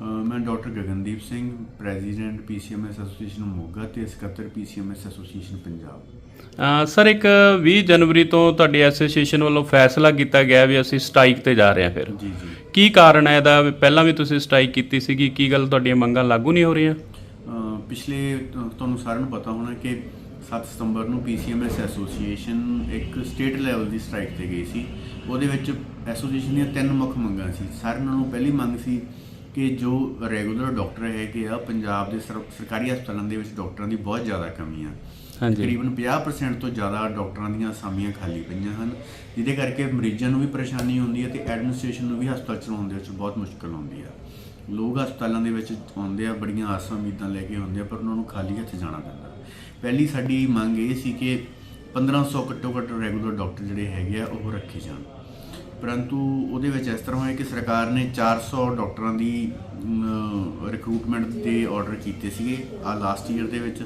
ਮੈਂ doctor Gagandeep Singh president PCMS association Moga ਤੇ ਸਕੱਤਰ ਪੀਸੀਐਮਐਸ ਐਸੋਸੀਏਸ਼ਨ ਪੰਜਾਬ। ਸਰ ਇੱਕ 20 ਜਨਵਰੀ ਤੋਂ ਤੁਹਾਡੀ ਐਸੋਸੀਏਸ਼ਨ ਵੱਲੋਂ ਫੈਸਲਾ ਕੀਤਾ ਗਿਆ ਵੀ ਅਸੀਂ ਸਟ੍ਰਾਈਕ ਤੇ ਜਾ ਰਹੇ ਹਾਂ ਫਿਰ। ਜੀ ਜੀ। ਕੀ ਕਾਰਨ ਹੈ ਇਹਦਾ? ਪਹਿਲਾਂ ਵੀ ਤੁਸੀਂ ਸਟ੍ਰਾਈਕ ਕੀਤੀ ਸੀਗੀ ਕੀ ਗੱਲ ਤੁਹਾਡੀਆਂ ਮੰਗਾਂ ਲਾਗੂ ਨਹੀਂ ਹੋ ਰਹੀਆਂ? ਪਿਛਲੇ ਤੁਹਾਨੂੰ ਸਾਰਿਆਂ ਨੂੰ ਪਤਾ ਹੋਣਾ ਕਿ 7 ਸਤੰਬਰ ਨੂੰ ਪੀਸੀਐਮਐਸ ਐਸੋਸੀਏਸ਼ਨ ਇੱਕ ਸਟੇਟ ਲੈਵਲ ਦੀ ਸਟ੍ਰਾਈਕ ਤੇ ਗਈ ਸੀ। ਉਹਦੇ ਵਿੱਚ ਐਸੋਸੀਏਸ਼ਨ ਦੀਆਂ ਤਿੰਨ ਮੁੱਖ ਮੰਗਾਂ ਸੀ। ਸਾਰਿਆਂ ਨਾਲੋਂ ਪਹਿਲੀ ਮੰਗ ਸੀ ਕਿ ਜੋ ਰੈਗੂਲਰ ਡਾਕਟਰ ਹੈਗੇ ਆ ਪੰਜਾਬ ਦੇ ਸਰ- ਸਰਕਾਰੀ ਹਸਪਤਾਲਾਂ ਦੇ ਵਿੱਚ ਡਾਕਟਰਾਂ ਦੀ ਬਹੁਤ ਜ਼ਿਆਦਾ ਕਮੀ ਆ ਤਕਰੀਬਨ 50% ਤੋਂ ਜ਼ਿਆਦਾ ਡਾਕਟਰਾਂ ਦੀਆਂ ਅਸਾਮੀਆਂ ਖਾਲੀ ਪਈਆਂ ਹਨ ਜਿਹਦੇ ਕਰਕੇ ਮਰੀਜ਼ਾਂ ਨੂੰ ਵੀ ਪਰੇਸ਼ਾਨੀ ਹੁੰਦੀ ਹੈ ਤੇ ਐਡਮਿਨਿਸਟ੍ਰੇਸ਼ਨ ਨੂੰ ਵੀ ਹਸਪਤਾਲ ਚਲਾਉਣ ਦੇ ਵਿੱਚ ਬਹੁਤ ਮੁਸ਼ਕਲ ਆਉਂਦੀ ਆ। ਲੋਕ ਹਸਪਤਾਲਾਂ ਦੇ ਵਿੱਚ ਆਉਂਦੇ ਆ ਬੜੀਆਂ ਆਸਾਂ ਉਮੀਦਾਂ ਲੈ ਕੇ ਆਉਂਦੇ ਆ ਪਰ ਉਹਨਾਂ ਨੂੰ ਖਾਲੀ ਹੱਥ ਜਾਣਾ ਪੈਂਦਾ। ਪਹਿਲੀ ਸਾਡੀ ਮੰਗ ਇਹ ਸੀ ਕਿ 1500 ਘੱਟੋ ਘੱਟ ਰੈਗੂਲਰ ਡਾਕਟਰ ਜਿਹੜੇ ਹੈਗੇ ਆ ਉਹ ਰੱਖੇ ਜਾਣ। ਪਰੰਤੂ ਉਹਦੇ ਵਿੱਚ ਇਸ ਤਰ੍ਹਾਂ ਹੋਇਆ ਕਿ ਸਰਕਾਰ ਨੇ 400 ਡਾਕਟਰਾਂ ਦੀ ਰਿਕਰੂਟਮੈਂਟ ਦੇ ਆਰਡਰ ਕੀਤੇ ਸੀਗੇ ਆ ਲਾਸਟ ਈਅਰ ਦੇ ਵਿੱਚ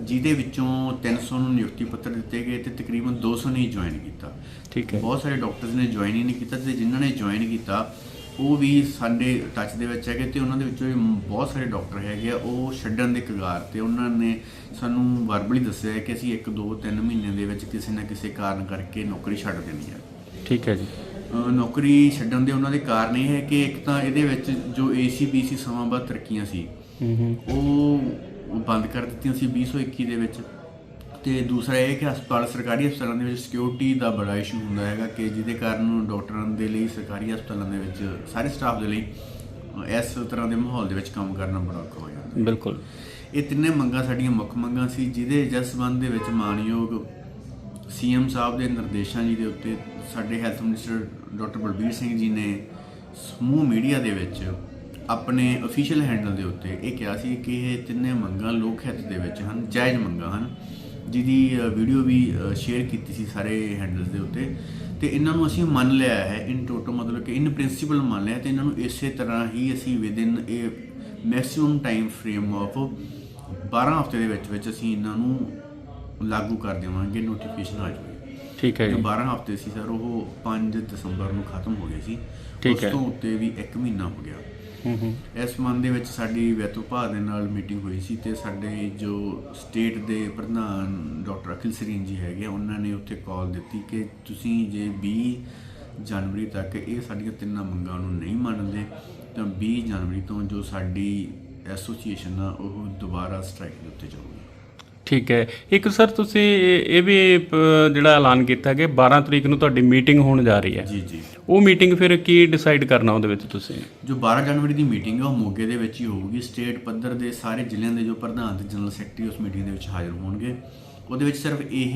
ਜਿਹਦੇ ਵਿੱਚੋਂ 300 ਨੂੰ ਨਿਯੁਕਤੀ ਪੱਤਰ ਦਿੱਤੇ ਗਏ ਤੇ ਤਕਰੀਬਨ 200 ਨੇ ਜੁਆਇਨ ਕੀਤਾ। ਠੀਕ ਹੈ। ਬਹੁਤ ਸਾਰੇ ਡਾਕਟਰਸ ਨੇ ਜੁਆਇਨ ਹੀ ਨਹੀਂ ਕੀਤਾ ਤੇ ਜਿਨ੍ਹਾਂ ਨੇ ਜੁਆਇਨ ਕੀਤਾ ਉਹ ਵੀ ਸਾਡੇ ਟੱਚ ਦੇ ਵਿੱਚ ਹੈਗੇ ਤੇ ਉਹਨਾਂ ਦੇ ਵਿੱਚੋਂ ਵੀ ਬਹੁਤ ਸਾਰੇ ਡਾਕਟਰ ਹੈਗੇ ਆ ਉਹ ਛੱਡਣ ਦੇ ਕਗਾਰ ਤੇ ਉਹਨਾਂ ਨੇ ਸਾਨੂੰ ਵਰਬਲੀ ਦੱਸਿਆ ਕਿ ਅਸੀਂ 1 2 3 ਮਹੀਨੇ ਦੇ ਵਿੱਚ ਕਿਸੇ ਨਾ ਕਿਸੇ ਕਾਰਨ ਕਰਕੇ ਨੌਕਰੀ ਛੱਡ ਦੇਣੀ ਹੈ। ਠੀਕ ਹੈ ਜੀ। ਨੌਕਰੀ ਛੱਡਣ ਦੇ ਉਹਨਾਂ ਦੇ ਕਾਰਨ ਇਹ ਹੈ ਕਿ ਇੱਕ ਤਾਂ ਇਹਦੇ ਵਿੱਚ ਜੋ ਏਸੀਬੀਸੀ ਸਮਾਂ ਬਾਅਦ ਤਰੱਕੀਆਂ ਸੀ ਉਹ ਬੰਦ ਕਰ ਦਿੱਤੀਆਂ ਸੀ 2021 ਦੇ ਵਿੱਚ। ਤੇ ਦੂਸਰਾ ਇਹ ਕਿ ਹਸਪਤਾਲ ਸਰਕਾਰੀ ਹਸਪਤਾਲਾਂ ਦੇ ਵਿੱਚ ਸਿਕਿਉਰਿਟੀ ਦਾ ਬੜਾ ਇਸ਼ੂ ਹੁੰਦਾ ਹੈਗਾ ਕਿ ਜਿਹਦੇ ਕਾਰਨ ਡਾਕਟਰਾਂ ਦੇ ਲਈ ਸਰਕਾਰੀ ਹਸਪਤਾਲਾਂ ਦੇ ਵਿੱਚ ਸਾਰੇ ਸਟਾਫ ਦੇ ਲਈ ਇਸ ਤਰ੍ਹਾਂ ਦੇ ਮਾਹੌਲ ਦੇ ਵਿੱਚ ਕੰਮ ਕਰਨਾ ਬੜਾ ਔਖਾ ਹੋ ਜਾਂਦਾ। ਬਿਲਕੁਲ। ਇਹ ਤਿੰਨੇ ਮੰਗਾਂ ਸਾਡੀਆਂ ਮੁੱਖ ਮੰਗਾਂ ਸੀ ਜਿਹਦੇ ਜਿਸ ਸੰਬੰਧ ਦੇ ਵਿੱਚ ਮਾਨਯੋਗ ਸੀਐਮ ਸਾਹਿਬ ਦੇ ਨਿਰਦੇਸ਼ਾਂ ਜੀ ਦੇ ਉੱਤੇ ਸਾਡੇ health minister doctor Balbir Singh ji ਨੇ ਸਮੂਹ ਮੀਡੀਆ ਦੇ ਵਿੱਚ ਆਪਣੇ ਅਫੀਸ਼ੀਅਲ ਹੈਂਡਲ ਦੇ ਉੱਤੇ ਇਹ ਕਿਹਾ ਸੀ ਕਿ ਇਹ ਤਿੰਨੇ ਮੰਗਾਂ ਲੋਕ ਹਿੱਤ ਦੇ ਵਿੱਚ ਹਨ, ਜਾਇਜ਼ ਮੰਗਾਂ ਹਨ। ਜਿਹਦੀ ਵੀਡੀਓ ਵੀ ਸ਼ੇਅਰ ਕੀਤੀ ਸੀ ਸਾਰੇ ਹੈਂਡਲਸ ਦੇ ਉੱਤੇ। ਤੇ ਇਹਨਾਂ ਨੂੰ ਅਸੀਂ ਮੰਨ ਲਿਆ ਹੈ ਇਨ ਟੋਟੋ ਮਤਲਬ ਕਿ ਇਨ ਪ੍ਰਿੰਸੀਪਲ ਮੰਨ ਲਿਆ ਤੇ ਇਹਨਾਂ ਨੂੰ ਇਸੇ ਤਰ੍ਹਾਂ ਹੀ ਅਸੀਂ ਵਿਦਿਨ ਇਹ ਮੈਕਸਿਮਮ ਟਾਈਮ ਫਰੇਮ ਆਫ 12 ਹਫ਼ਤੇ ਦੇ ਵਿੱਚ ਵਿੱਚ ਅਸੀਂ ਇਹਨਾਂ ਨੂੰ ਲਾਗੂ ਕਰ ਦੇਵਾਂਗੇ ਨੋਟੀਫਿਕੇਸ਼ਨ ਆ ਜਾਵੇ ਠੀਕ ਹੈ ਜੋ ਜੀ। 12 ਹਫ਼ਤੇ ਸੀ ਸਰ ਉਹ 5 ਦਸੰਬਰ ਨੂੰ ਖਤਮ ਹੋ ਗਏ ਸੀ। ਠੀਕ ਉਸ ਹੈ। ਤੋਂ ਉੱਤੇ ਵੀ 1 ਮਹੀਨਾ ਹੋ ਗਿਆ। ਹੂੰ ਹੂੰ। ਇਸ ਸੰਬੰਧ ਦੇ ਵਿੱਚ ਸਾਡੀ ਵਿੱਤ ਵਿਭਾਗ ਦੇ ਨਾਲ ਮੀਟਿੰਗ ਹੋਈ ਸੀ ਤੇ ਸਾਡੇ ਜੋ ਸਟੇਟ ਦੇ ਪ੍ਰਧਾਨ ਡਾਕਟਰ ਅਖਿਲ ਸਰੀਨ ਜੀ ਹੈਗੇ ਉਹਨਾਂ ਨੇ ਉੱਥੇ ਕਾਲ ਦਿੱਤੀ ਕਿ ਤੁਸੀਂ ਜੇ 20 ਜਨਵਰੀ ਤੱਕ ਇਹ ਸਾਡੀਆਂ ਤਿੰਨਾਂ ਮੰਗਾਂ ਨੂੰ ਨਹੀਂ ਮੰਨਦੇ ਤਾਂ 20 ਜਨਵਰੀ ਤੋਂ ਜੋ ਸਾਡੀ ਐਸੋਸੀਏਸ਼ਨ ਆ ਉਹ ਦੁਬਾਰਾ ਸਟ੍ਰਾਈਕ ਦੇ ਉੱਤੇ ਜਾਊਗੀ। ਠੀਕ ਹੈ। ਇੱਕ ਸਰ ਤੁਸੀਂ ਇਹ ਵੀ ਜਿਹੜਾ ਐਲਾਨ ਕੀਤਾ ਕਿ 12 ਤਰੀਕ ਨੂੰ ਤੁਹਾਡੀ ਮੀਟਿੰਗ ਹੋਣ ਜਾ ਰਹੀ ਹੈ। ਜੀ ਜੀ। ਉਹ ਮੀਟਿੰਗ ਫਿਰ ਕੀ ਡਿਸਾਈਡ ਕਰਨਾ ਉਹਦੇ ਵਿੱਚ ਤੁਸੀਂ? ਜੋ 12 ਜਨਵਰੀ ਦੀ ਮੀਟਿੰਗ ਹੈ ਉਹ ਮੋਗੇ ਦੇ ਵਿੱਚ ਹੀ ਹੋਊਗੀ। ਸਟੇਟ ਪੱਧਰ ਦੇ ਸਾਰੇ ਜ਼ਿਲ੍ਹਿਆਂ ਦੇ ਜੋ ਪ੍ਰਧਾਨ ਤੇ ਜਨਰਲ ਸੈਕਟਰੀ ਉਸ ਮੀਟਿੰਗ ਦੇ ਵਿੱਚ ਹਾਜ਼ਰ ਹੋਣਗੇ। ਉਹਦੇ ਵਿੱਚ ਸਿਰਫ ਇਹ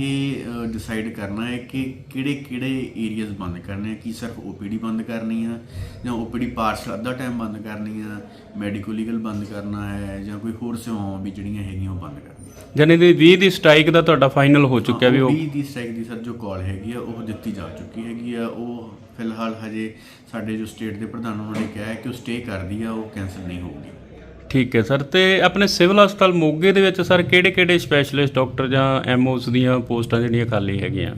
ਡਿਸਾਈਡ ਕਰਨਾ ਹੈ ਕਿ ਕਿਹੜੇ ਕਿਹੜੇ ਏਰੀਆਜ਼ ਬੰਦ ਕਰਨੇ ਆ ਕੀ ਸਿਰਫ ਓਪੀਡੀ ਬੰਦ ਕਰਨੀ ਆ ਜਾਂ ਓਪੀਡੀ ਪਾਰਸ਼ਲ ਅੱਧਾ ਟਾਈਮ ਬੰਦ ਕਰਨੀ ਆ ਮੈਡੀਕੋ ਲੀਗਲ ਬੰਦ ਕਰਨਾ ਹੈ ਜਾਂ ਕੋਈ ਹੋਰ ਸੇਵਾਵਾਂ ਵੀ ਜਿਹੜੀਆਂ ਹੈਗੀਆਂ ਉਹ ਬੰਦ ਕਰਨੀਆਂ। ਜਾਨੀ ਦੀ 20 ਦੀ ਸਟ੍ਰਾਈਕ ਦਾ ਤੁਹਾਡਾ ਫਾਈਨਲ ਹੋ ਚੁੱਕਿਆ ਵੀ ਉਹ 20 ਦੀ ਸਟ੍ਰਾਈਕ ਦੀ ਸਰ ਜੋ ਕਾਲ ਹੈਗੀ ਆ ਉਹ ਦਿੱਤੀ ਜਾ ਚੁੱਕੀ ਹੈਗੀ ਆ। ਉਹ ਫਿਲਹਾਲ ਹਜੇ ਸਾਡੇ ਜੋ ਸਟੇਟ ਦੇ ਪ੍ਰਧਾਨ ਉਹਨਾਂ ਨੇ ਕਿਹਾ ਹੈ ਕਿ ਉਹ ਸਟੇ ਕਰਦੀ ਆ ਉਹ ਕੈਂਸਲ ਨਹੀਂ ਹੋਊਗੀ। ਠੀਕ ਹੈ ਸਰ ਤੇ ਆਪਣੇ ਸਿਵਲ ਹਸਪਤਾਲ ਮੋਗੇ ਦੇ ਵਿੱਚ ਸਰ ਕਿਹੜੇ ਕਿਹੜੇ ਸਪੈਸ਼ਲਿਸਟ ਡਾਕਟਰ ਜਾਂ ਐਮਓਸ ਦੀਆਂ ਪੋਸਟਾਂ ਜਿਹੜੀਆਂ ਖਾਲੀ ਹੈਗੀਆਂ?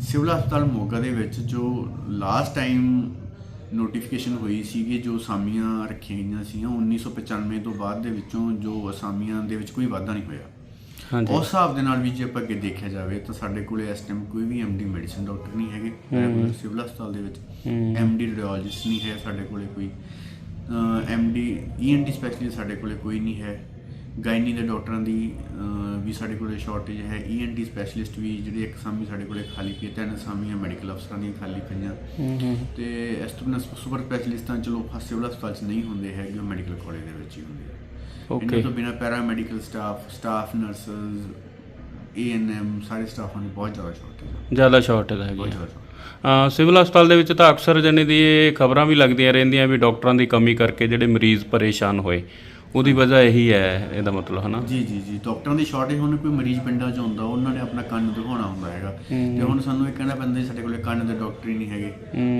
ਸਿਵਲ ਹਸਪਤਾਲ ਮੋਗਾ ਦੇ ਵਿੱਚ ਜੋ ਲਾਸਟ ਟਾਈਮ ਨੋਟੀਫਿਕੇਸ਼ਨ ਹੋਈ ਸੀ ਕਿ ਜੋ ਅਸਾਮੀਆਂ ਰੱਖੀਆਂ ਗਈਆਂ ਸੀ 1995 ਤੋਂ ਬਾਅਦ ਦੇ ਵਿੱਚੋਂ ਜੋ ਅਸਾਮੀਆਂ ਦੇ ਵਿੱਚ ਕੋਈ ਵਾਧਾ ਨਹੀਂ ਹੋਇਆ। ਹਾਂਜੀ। ਉਸ ਹਿਸਾਬ ਦੇ ਨਾਲ ਵੀ ਜੇ ਆਪਾਂ ਅੱਗੇ ਦੇਖਿਆ ਜਾਵੇ ਤਾਂ ਸਾਡੇ ਕੋਲੇ ਇਸ ਟਾਈਮ ਕੋਈ ਵੀ ਐਮਡੀ ਮੈਡੀਸਿਨ ਡਾਕਟਰ ਨਹੀਂ ਹੈਗੇ। ਸਿਵਲ ਹਸਪਤਾਲ ਦੇ ਵਿੱਚ ਐਮਡੀ ਰੇਡੀਓਲੋਜਿਸਟ ਨਹੀਂ ਹੈ ਸਾਡੇ ਕੋਲੇ ਕੋਈ। ਐਮਡੀ ਈਐਨਟੀ ਸਪੈਸ਼ਲਿਸਟ ਸਾਡੇ ਕੋਲੇ ਕੋਈ ਨਹੀਂ ਹੈ। ਗਾਇਨੀ ਦੇ ਡਾਕਟਰਾਂ ਦੀ ਵੀ ਸਾਡੇ ਕੋਲੇ ਸ਼ਾਰਟੇਜ ਹੈ। ਈਐਨਟੀ ਸਪੈਸ਼ਲਿਸਟ ਵੀ ਜਿਹੜੇ ਇੱਕ ਸਾਮੀ ਸਾਡੇ ਕੋਲੇ ਖਾਲੀ ਪਈ ਹੈ, ਤਿੰਨ ਸਾਮੀਆਂ ਮੈਡੀਕਲ ਅਫਸਰਾਂ ਦੀਆਂ ਖਾਲੀ ਪਈਆਂ। ਹੂੰ ਹੂੰ। ਤੇ ਇਸ ਤੋਂ ਬਿਨਾਂ ਸੁਪਰ ਸਪੈਸ਼ਲਿਸਟਾਂ ਚਲੋ ਸਿਵਲ ਹਸਪਤਾਲ 'ਚ ਨਹੀਂ ਹੁੰਦੇ ਹੈਗੇ ਉਹ ਮੈਡੀਕਲ ਕਾਲਜ ਦੇ ਵਿੱਚ ਹੀ ਹੁੰਦੇ ਆ। ਓਕੇ ਇਹਨਾਂ ਤੋਂ ਬਿਨਾਂ paramedical staff staff nurses ANM ਸਾਰੇ ਸਟਾਫਾਂ ਦੀ ਬਹੁਤ ਜ਼ਿਆਦਾ ਸ਼ਾਰਟੇਜ ਹੈ ਜ਼ਿਆਦਾ ਸ਼ਾਰਟੇਜ ਹੈਗੀ ਬਹੁਤ ਜ਼ਿਆਦਾ ਸਿਵਲ ਹਸਪਤਾਲ ਦੇ ਵਿੱਚ ਤਾਂ ਅਕਸਰ ਜਣੇ ਦੀ ਇਹ ਖਬਰਾਂ ਵੀ ਲੱਗਦੀਆਂ ਰਹਿੰਦੀਆਂ ਵੀ ਡਾਕਟਰਾਂ ਦੀ ਕਮੀ ਕਰਕੇ ਜਿਹੜੇ ਮਰੀਜ਼ ਪਰੇਸ਼ਾਨ ਹੋਏ। ਉਹਦੀ ਵਜ੍ਹਾ ਇਹੀ ਹੈ ਇਹਦਾ ਮਤਲਬ ਹਨਾ? ਜੀ ਜੀ ਜੀ। ਡਾਕਟਰਾਂ ਦੀ ਸ਼ਾਰਟੇਜ ਹੁਣ ਕੋਈ ਮਰੀਜ਼ ਪਿੰਡਾਂ 'ਚ ਹੁੰਦਾ ਉਹਨਾਂ ਨੇ ਆਪਣਾ ਕੰਨ ਦਿਖਾਉਣਾ ਹੁੰਦਾ ਹੈਗਾ। ਤੇ ਹੁਣ ਸਾਨੂੰ ਇਹ ਕਹਿਣਾ ਪੈਂਦਾ ਜੀ ਸਾਡੇ ਕੋਲੇ ਕੰਨ ਦੇ ਡਾਕਟਰ ਹੀ ਨਹੀਂ ਹੈਗੇ।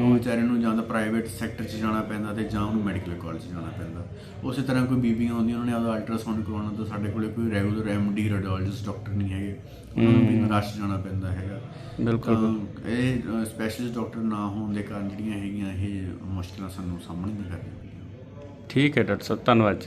ਉਹ ਵਿਚਾਰੇ ਨੂੰ ਜਾਂ ਤਾਂ ਪ੍ਰਾਈਵੇਟ ਸੈਕਟਰ 'ਚ ਜਾਣਾ ਪੈਂਦਾ ਤੇ ਜਾਂ ਉਹਨੂੰ ਮੈਡੀਕਲ ਕਾਲਜ ਜਾਣਾ ਪੈਂਦਾ। ਉਸੇ ਤਰ੍ਹਾਂ ਕੋਈ ਬੀਬੀਆਂ ਆਉਂਦੀਆਂ ਉਹਨਾਂ ਨੇ ਆਪਦਾ ਅਲਟਰਾਸਾਊਂਡ ਕਰਵਾਉਣਾ ਤਾਂ ਸਾਡੇ ਕੋਲੇ ਕੋਈ ਰੈਗੂਲਰ ਐਮਡੀ ਰੇਡੀਓਲੋਜਿਸਟ ਡਾਕਟਰ ਨਹੀਂ ਹੈਗੇ। ਉਹਨਾਂ ਨੂੰ ਵੀ ਰਸ਼ ਜਾਣਾ ਪੈਂਦਾ ਹੈਗਾ। ਬਿਲਕੁਲ। ਇਹ ਸਪੈਸ਼ਲਿਸਟ ਡਾਕਟਰ ਨਾ ਹੋਣ ਦੇ ਕਾਰਨ ਜਿਹੜੀਆਂ ਹੈਗੀਆਂ ਇਹ ਮੁਸ਼ਕਲਾਂ ਸਾਨੂੰ ਸਾਹਮਣੇ ਨਹੀਂ ਕਰਦੀਆਂ ਠੀਕ ਹੈ ਡਾਕਟਰ ਸਾਹਿਬ ਧੰਨਵਾਦ